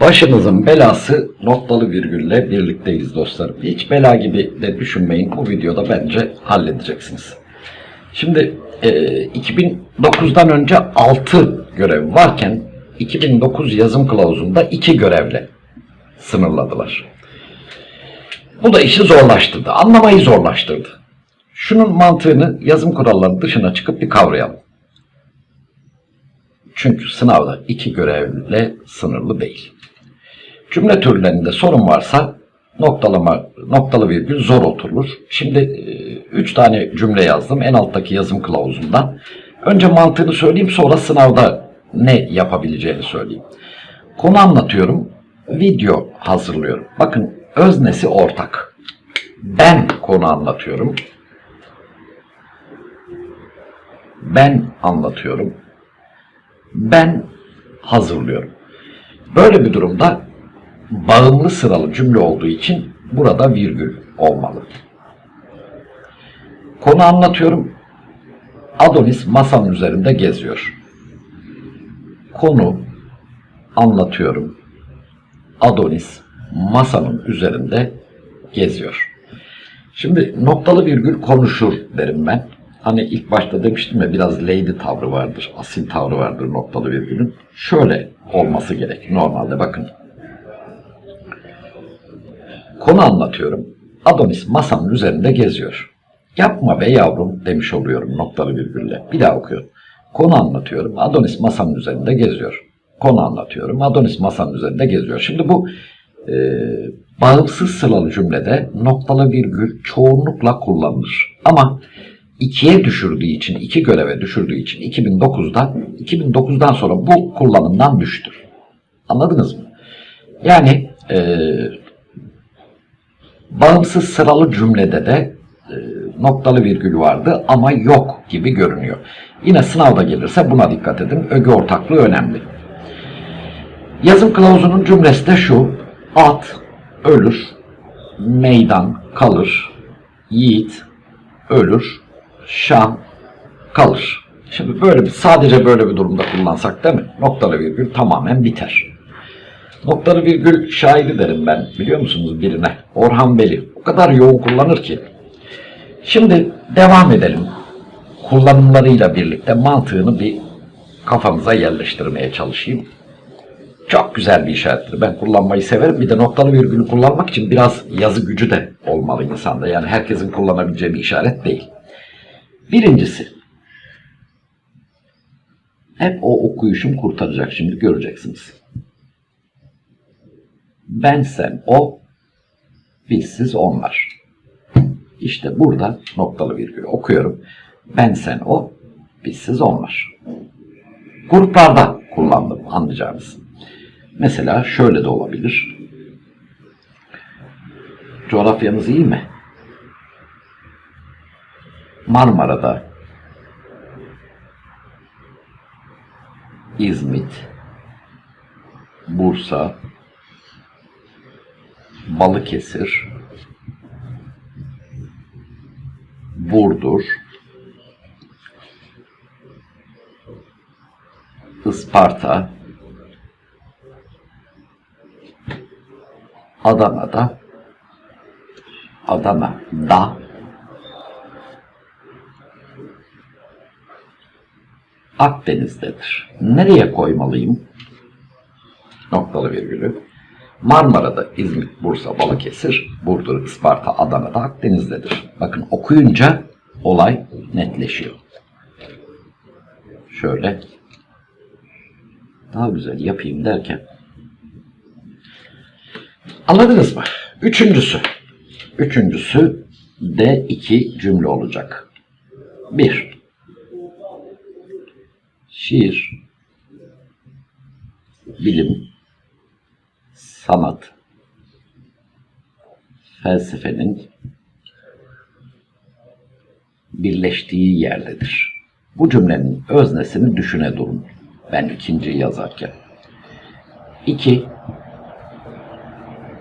Başınızın belası noktalı virgülle birlikteyiz dostlarım. Hiç bela gibi de düşünmeyin. Bu videoda bence halledeceksiniz. Şimdi e, 2009'dan önce 6 görev varken 2009 yazım kılavuzunda 2 görevle sınırladılar. Bu da işi zorlaştırdı. Anlamayı zorlaştırdı. Şunun mantığını yazım kurallarının dışına çıkıp bir kavrayalım. Çünkü sınavda iki görevle sınırlı değil. Cümle türlerinde sorun varsa noktalama, noktalı virgül zor oturur. Şimdi e, üç tane cümle yazdım en alttaki yazım kılavuzundan. Önce mantığını söyleyeyim sonra sınavda ne yapabileceğini söyleyeyim. Konu anlatıyorum, video hazırlıyorum. Bakın öznesi ortak. Ben konu anlatıyorum. Ben anlatıyorum. Ben hazırlıyorum. Böyle bir durumda bağımlı sıralı cümle olduğu için burada virgül olmalı. Konu anlatıyorum. Adonis masanın üzerinde geziyor. Konu anlatıyorum. Adonis masanın üzerinde geziyor. Şimdi noktalı virgül konuşur derim ben. Hani ilk başta demiştim ya biraz lady tavrı vardır, asil tavrı vardır noktalı virgülün. Şöyle olması gerek normalde bakın. Konu anlatıyorum. Adonis masanın üzerinde geziyor. Yapma be yavrum demiş oluyorum noktalı virgülle. Bir daha okuyorum. Konu anlatıyorum. Adonis masanın üzerinde geziyor. Konu anlatıyorum. Adonis masanın üzerinde geziyor. Şimdi bu e, bağımsız sıralı cümlede noktalı virgül çoğunlukla kullanılır. Ama ikiye düşürdüğü için, iki göreve düşürdüğü için 2009'da 2009'dan sonra bu kullanımdan düştü. Anladınız mı? Yani e, bağımsız sıralı cümlede de e, noktalı virgül vardı ama yok gibi görünüyor. Yine sınavda gelirse buna dikkat edin. Öge ortaklığı önemli. Yazım kılavuzunun cümlesi de şu. At ölür, meydan kalır, yiğit ölür, şan kalır. Şimdi böyle bir sadece böyle bir durumda kullansak değil mi? Noktalı virgül tamamen biter. Noktalı virgül şairi derim ben biliyor musunuz birine? Orhan Veli. O kadar yoğun kullanır ki. Şimdi devam edelim. Kullanımlarıyla birlikte mantığını bir kafanıza yerleştirmeye çalışayım. Çok güzel bir işarettir. Ben kullanmayı severim. Bir de noktalı virgülü kullanmak için biraz yazı gücü de olmalı insanda. Yani herkesin kullanabileceği bir işaret değil. Birincisi, hep o okuyuşum kurtaracak şimdi göreceksiniz. Ben sen o, biz siz onlar. İşte burada noktalı virgül okuyorum. Ben sen o, biz siz onlar. Gruplarda kullandım anlayacağınız. Mesela şöyle de olabilir. Coğrafyanız iyi mi? Marmara'da İzmit, Bursa, Balıkesir, Burdur, Isparta, Adana'da, Adana'da, Akdeniz'dedir. Nereye koymalıyım? Noktalı virgülü. Marmara'da İzmit, Bursa, Balıkesir, Burdur, Isparta, Adana'da Akdeniz'dedir. Bakın okuyunca olay netleşiyor. Şöyle daha güzel yapayım derken Anladınız mı? Üçüncüsü. Üçüncüsü de iki cümle olacak. Bir. Şiir, bilim, sanat, felsefenin birleştiği yerdedir. Bu cümlenin öznesini düşüne durun. Ben ikinciyi yazarken. İki,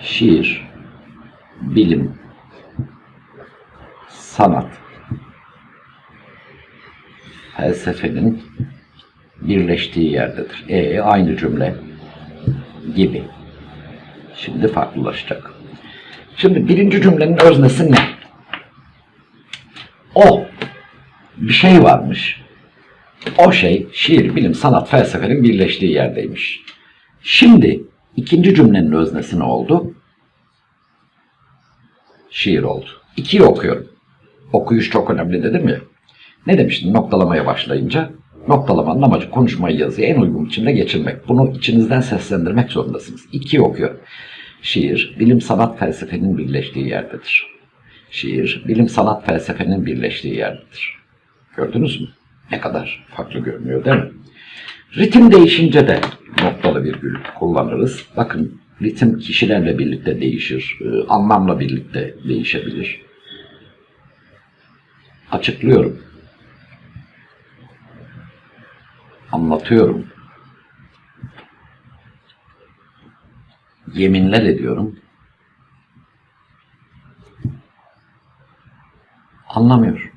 şiir, bilim, sanat, felsefenin birleştiği yerdedir. E aynı cümle. gibi. Şimdi farklılaşacak. Şimdi birinci cümlenin öznesi ne? O bir şey varmış. O şey şiir, bilim, sanat, felsefenin birleştiği yerdeymiş. Şimdi ikinci cümlenin öznesi ne oldu? Şiir oldu. İkiyi okuyorum. Okuyuş çok önemli dedim ya. Ne demiştim noktalamaya başlayınca? Noktalamanın amacı konuşmayı yazıya en uygun biçimde geçirmek. Bunu içinizden seslendirmek zorundasınız. İkiyi okuyorum. Şiir, bilim, sanat, felsefenin birleştiği yerdedir. Şiir, bilim, sanat, felsefenin birleştiği yerdedir. Gördünüz mü? Ne kadar farklı görünüyor değil mi? Ritim değişince de noktalı virgül kullanırız. Bakın ritim kişilerle birlikte değişir, e, anlamla birlikte değişebilir. Açıklıyorum. Anlatıyorum. Yeminler ediyorum. Anlamıyor.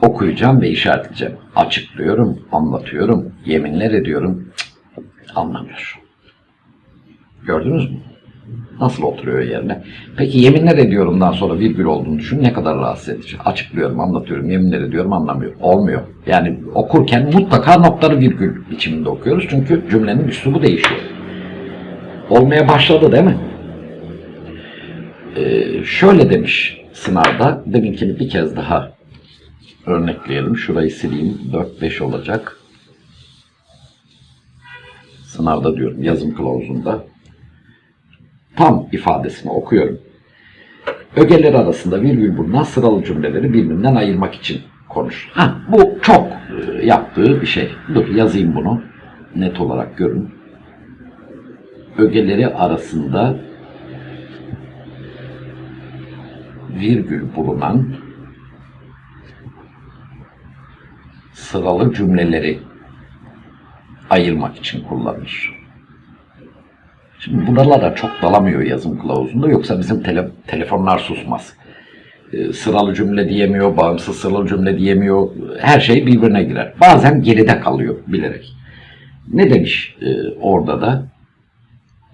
Okuyacağım ve işaretleyeceğim. Açıklıyorum, anlatıyorum, yeminler ediyorum. Cık, anlamıyor. Gördünüz mü? Nasıl oturuyor yerine? Peki yeminler ediyorumdan sonra virgül olduğunu düşün ne kadar rahatsız edici. Açıklıyorum, anlatıyorum, yeminler ediyorum anlamıyor. Olmuyor. Yani okurken mutlaka noktalı virgül biçiminde okuyoruz. Çünkü cümlenin üslubu değişiyor. Olmaya başladı değil mi? Ee, şöyle demiş sınavda. Deminkini bir kez daha örnekleyelim. Şurayı sileyim. 4-5 olacak. Sınavda diyorum yazım kılavuzunda. Tam ifadesini okuyorum. Ögeler arasında virgül bulunan sıralı cümleleri birbirinden ayırmak için konuş. Ha, bu çok e, yaptığı bir şey. Dur yazayım bunu. Net olarak görün. Ögeleri arasında virgül bulunan sıralı cümleleri ayırmak için kullanır. Şimdi buralara çok dalamıyor yazım kılavuzunda yoksa bizim tele, telefonlar susmaz. Ee, sıralı cümle diyemiyor, bağımsız sıralı cümle diyemiyor. Her şey birbirine girer. Bazen geride kalıyor bilerek. Ne demiş e, orada da?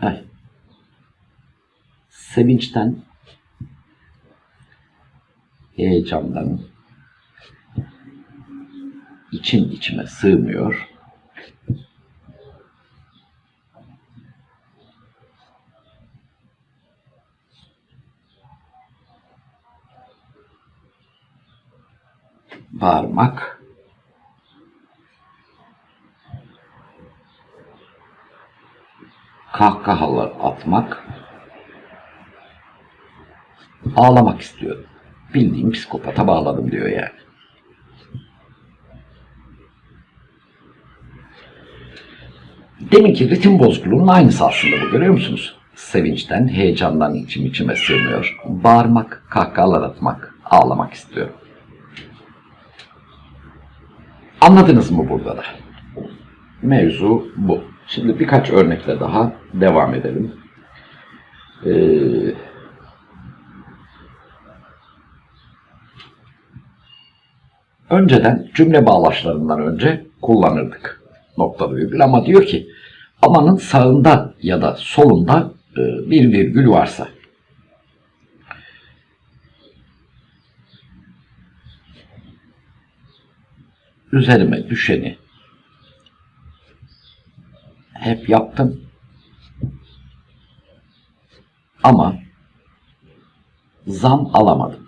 Heh. Sevinçten, heyecandan, içim içime sığmıyor. Bağırmak. Kahkahalar atmak. Ağlamak istiyorum. Bildiğim psikopata bağladım diyor yani. Deminki ritim bozukluğunun aynısı aslında bu görüyor musunuz? Sevinçten, heyecandan içim içime sığmıyor. Bağırmak, kahkahalar atmak, ağlamak istiyorum. Anladınız mı burada da? Mevzu bu. Şimdi birkaç örnekle daha devam edelim. Ee, önceden cümle bağlaçlarından önce kullanırdık noktalı virgül ama diyor ki amanın sağında ya da solunda e, bir virgül varsa üzerime düşeni hep yaptım ama zam alamadım.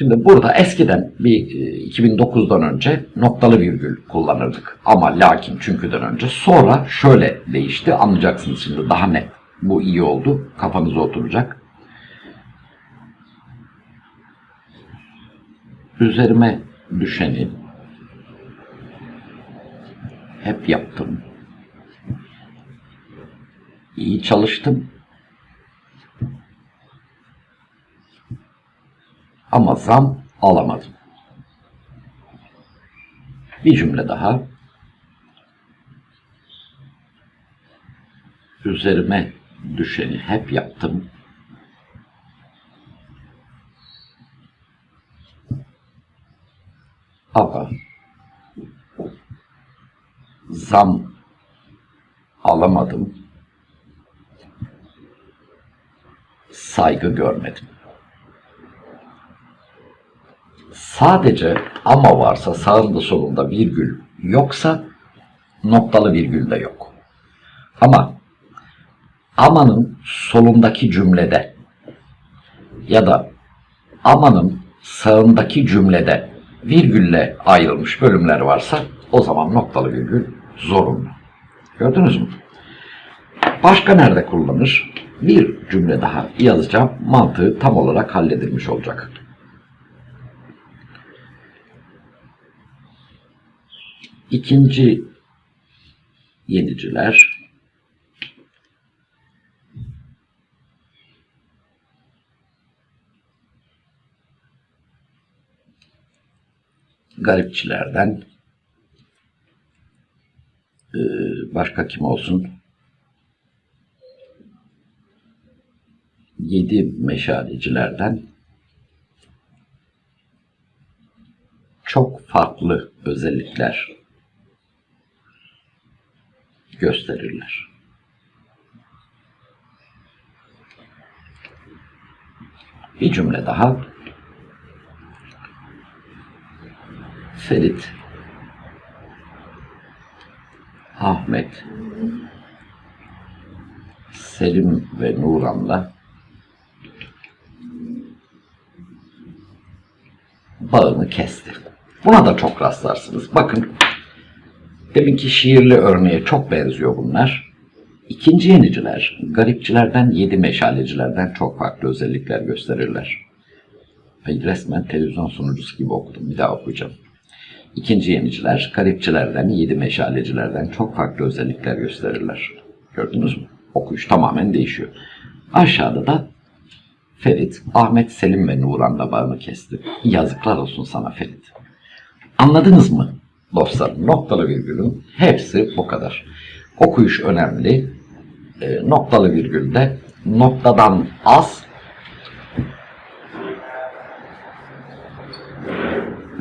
Şimdi burada eskiden bir e, 2009'dan önce noktalı virgül kullanırdık. Ama lakin çünküden önce. Sonra şöyle değişti. Anlayacaksınız şimdi daha net. Bu iyi oldu. Kafanıza oturacak. Üzerime düşeni hep yaptım. İyi çalıştım. Ama zam alamadım. Bir cümle daha. Üzerime düşeni hep yaptım. Ama zam alamadım. Saygı görmedim. Sadece ama varsa sağında solunda virgül yoksa noktalı virgül de yok. Ama amanın solundaki cümlede ya da amanın sağındaki cümlede virgülle ayrılmış bölümler varsa o zaman noktalı virgül zorunlu. Gördünüz mü? Başka nerede kullanır? Bir cümle daha yazacağım. Mantığı tam olarak halledilmiş olacak. İkinci yeniciler garipçilerden ee, başka kim olsun? Yedi meşalecilerden çok farklı özellikler gösterirler. Bir cümle daha. Ferit, Ahmet, Selim ve Nuran'la bağını kesti. Buna da çok rastlarsınız. Bakın deminki şiirli örneğe çok benziyor bunlar. İkinci yeniciler, garipçilerden, yedi meşalecilerden çok farklı özellikler gösterirler. Ay, resmen televizyon sunucusu gibi okudum. Bir daha okuyacağım. İkinci yeniciler, garipçilerden, yedi meşalecilerden çok farklı özellikler gösterirler. Gördünüz mü? Okuyuş tamamen değişiyor. Aşağıda da Ferit, Ahmet, Selim ve Nuran'la bağını kesti. Yazıklar olsun sana Ferit. Anladınız mı dostlar? Noktalı virgülün hepsi bu kadar. Okuyuş önemli. E, noktalı virgülde noktadan az,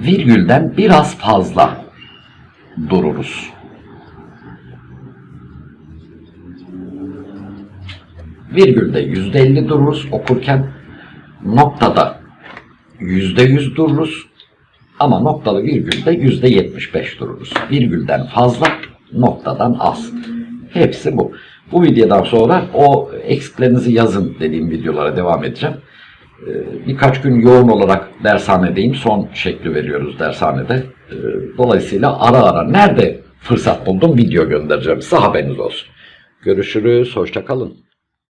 virgülden biraz fazla dururuz. Virgülde yüzde elli dururuz okurken noktada yüzde yüz dururuz ama noktalı virgülde yüzde yetmiş beş dururuz. Virgülden fazla, noktadan az. Hepsi bu. Bu videodan sonra o eksiklerinizi yazın dediğim videolara devam edeceğim. Ee, Birkaç gün yoğun olarak dershanedeyim. Son şekli veriyoruz dershanede. Ee, Dolayısıyla ara ara nerede fırsat buldum video göndereceğim. Size haberiniz olsun. Görüşürüz. Hoşça kalın.